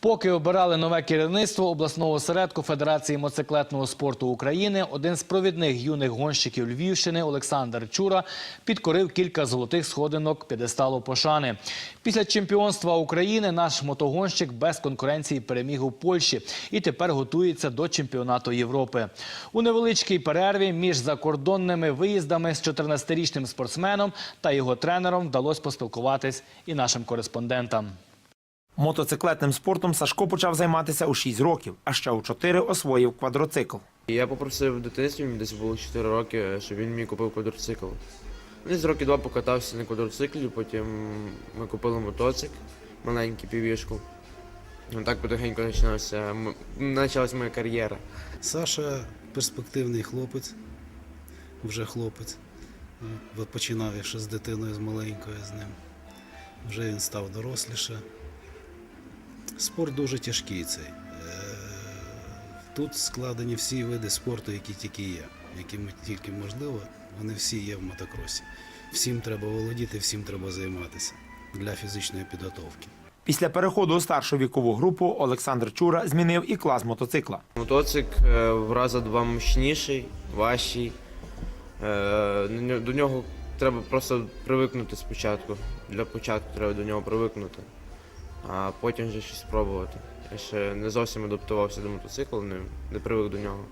Поки обирали нове керівництво обласного осередку Федерації мотоциклетного спорту України, один з провідних юних гонщиків Львівщини Олександр Чура підкорив кілька золотих сходинок п'єдесталу пошани. Після чемпіонства України наш мотогонщик без конкуренції переміг у Польщі і тепер готується до чемпіонату Європи. У невеличкій перерві між закордонними виїздами з 14-річним спортсменом та його тренером вдалося поспілкуватись і нашим кореспондентам. Мотоциклетним спортом Сашко почав займатися у 6 років, а ще у 4 освоїв квадроцикл. Я попросив в дитинстві, мені десь було 4 роки, щоб він мені купив квадроцикл. Десь роки два покатався на квадроциклі, потім ми купили мотоцикл, маленький півішку. Ну, Так потихеньку почалась моя кар'єра. Саша перспективний хлопець, вже хлопець. Починав я ще з дитиною, з маленькою з ним. Вже він став доросліше. Спорт дуже тяжкий цей. Е, Тут складені всі види спорту, які тільки є, які тільки можливо, вони всі є в мотокросі. Всім треба володіти, всім треба займатися для фізичної підготовки. Після переходу у старшу вікову групу Олександр Чура змінив і клас мотоцикла. Мотоцикл е, в рази два мощніший, важчий. Е, До нього треба просто привикнути спочатку. Для початку треба до нього привикнути, а потім вже щось спробувати. Я ще не зовсім адаптувався до мотоцикла, не, не привик до нього.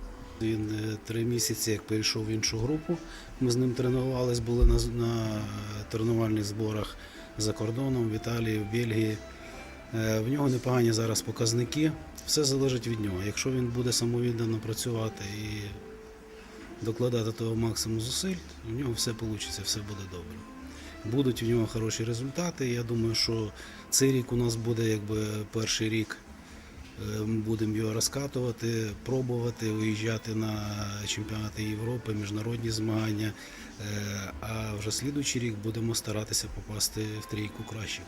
Він е, три місяці, як перейшов в іншу групу, ми з ним тренувались, були на, на тренувальних зборах за кордоном в Італії, в Бельгії. Е, В нього непогані зараз показники. Все залежить від нього. Якщо він буде самовіддано працювати і докладати того максимум зусиль, у нього все вийде, все буде добре. Будуть у нього хороші результати. Я думаю, що цей рік у нас буде якби перший рік Е, Ми будемо його розкатувати, пробувати виїжджати на чемпіонати Європи, міжнародні змагання. Е, А вже слідуючий рік будемо старатися попасти в трійку кращих.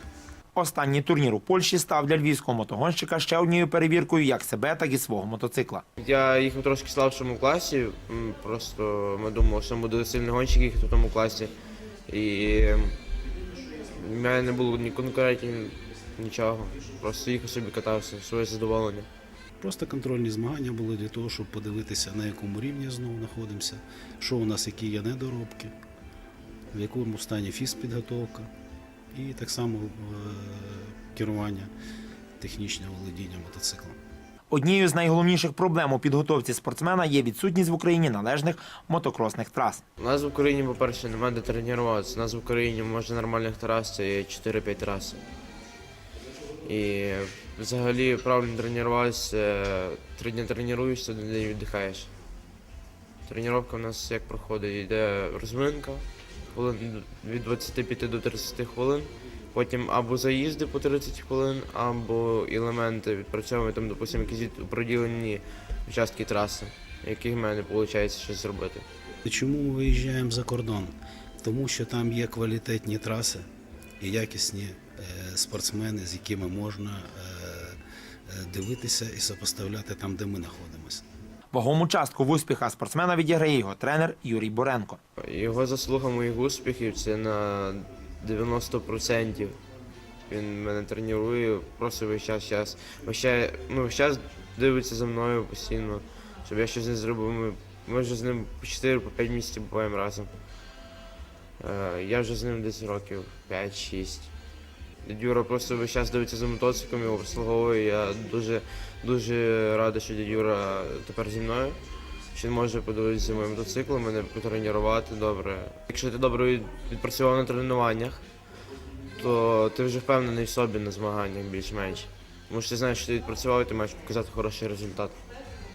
Останній турнір у Польщі став для львівського мотогонщика ще однією перевіркою як себе, так і свого мотоцикла. Я їхав трошки слабшому класі, просто ми думали, що буде сильний гонщик їхати в тому класі. І в мене не було ні конкурентів, нічого. Просто їхав собі катався, своє задоволення. Просто контрольні змагання були для того, щоб подивитися, на якому рівні знову знаходимося, що у нас, які є недоробки, в якому стані фізпідготовка і так само е, керування, технічне володіння мотоциклом. Однією з найголовніших проблем у підготовці спортсмена є відсутність в Україні належних мотокросних трас. У нас в Україні, по-перше, немає де тренуватися. У нас в Україні може нормальних трас це є 4-5 трас. І взагалі правильно тренуватися, три дні тренуєшся, один день віддихаєш. Тренування у нас як проходить, йде розминка хвилин від 25 до 30 хвилин. Потім або заїзди по 30 хвилин, або елементи відпрацьовуємо, там, допустимо, якісь проділені участки траси, яких в мене виходить щось зробити. Чому ми виїжджаємо за кордон? Тому що там є квалітетні траси і якісні е, спортсмени, з якими можна е, е, дивитися і сопоставляти там, де ми знаходимося. Вагому частку в успіхах спортсмена відіграє його тренер Юрій Боренко. Його заслуга моїх успіхів це на 90%. Він мене тренує просто весь час, час. Час, ну, весь час дивиться за мною постійно, щоб я щось не зробив. Ми, ми вже з ним по 4-5 місяців буваємо разом. Е, я вже з ним десь років 5-6. Дядь Юра просто весь час дивиться за мотоциклом, його обслуговує. Я дуже, дуже радий, що дядь Юра тепер зі мною. Що він може подивитися за моїм мотоциклом, мене потренувати добре. Якщо ти добре відпрацював на тренуваннях, то ти вже впевнений в собі на змаганнях більш-менш. Тому що ти знаєш, що ти відпрацював і ти маєш показати хороший результат.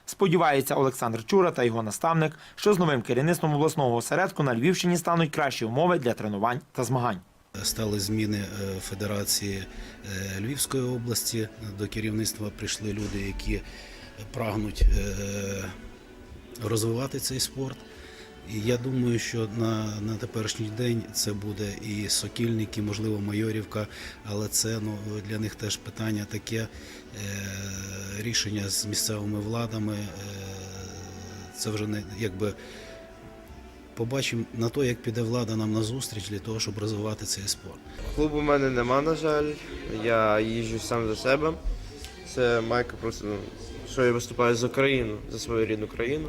Сподівається Олександр Чура та його наставник, що з новим керівництвом обласного осередку на Львівщині стануть кращі умови для тренувань та змагань. Стали зміни е, Федерації е, Львівської області. До керівництва прийшли люди, які прагнуть е, розвивати цей спорт. І я думаю, що на, на теперішній день це буде і Сокільник, і, можливо, Майорівка, але це ну, для них теж питання таке е, рішення з місцевими владами. Е, це вже не якби побачимо на то, як піде влада нам на зустріч для того, щоб розвивати цей спорт. Клубу в мене нема, на жаль. Я їжджу сам за себе. Це майка просто, що я виступаю за країну, за свою рідну країну.